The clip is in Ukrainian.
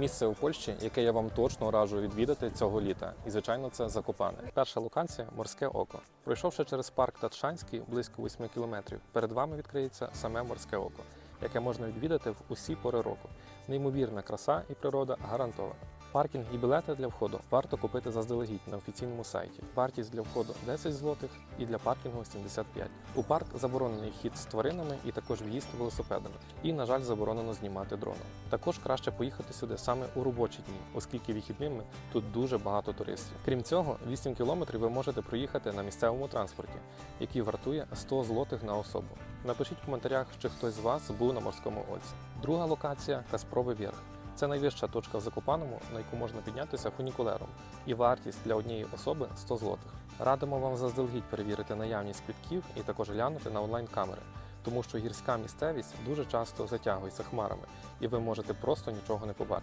Місце у Польщі, яке я вам точно раджу відвідати цього літа, і звичайно, це Закопане. Перша локація морське око. Пройшовши через парк Татшанський близько 8 кілометрів, перед вами відкриється саме морське око, яке можна відвідати в усі пори року. Неймовірна краса і природа гарантована. Паркінг і білети для входу варто купити заздалегідь на офіційному сайті. Вартість для входу 10 злотих і для паркінгу 75. У парк заборонений вхід з тваринами і також в'їзд велосипедами. І, на жаль, заборонено знімати дроном. Також краще поїхати сюди саме у робочі дні, оскільки вихідними тут дуже багато туристів. Крім цього, 8 кілометрів ви можете проїхати на місцевому транспорті, який вартує 100 злотих на особу. Напишіть в коментарях, чи хтось з вас був на морському оці. Друга локація Каспровий Вірх. Це найвища точка в Закопаному, на яку можна піднятися фунікулером, і вартість для однієї особи 100 злотих. Радимо вам заздалегідь перевірити наявність квітків і також глянути на онлайн-камери, тому що гірська місцевість дуже часто затягується хмарами, і ви можете просто нічого не побачити.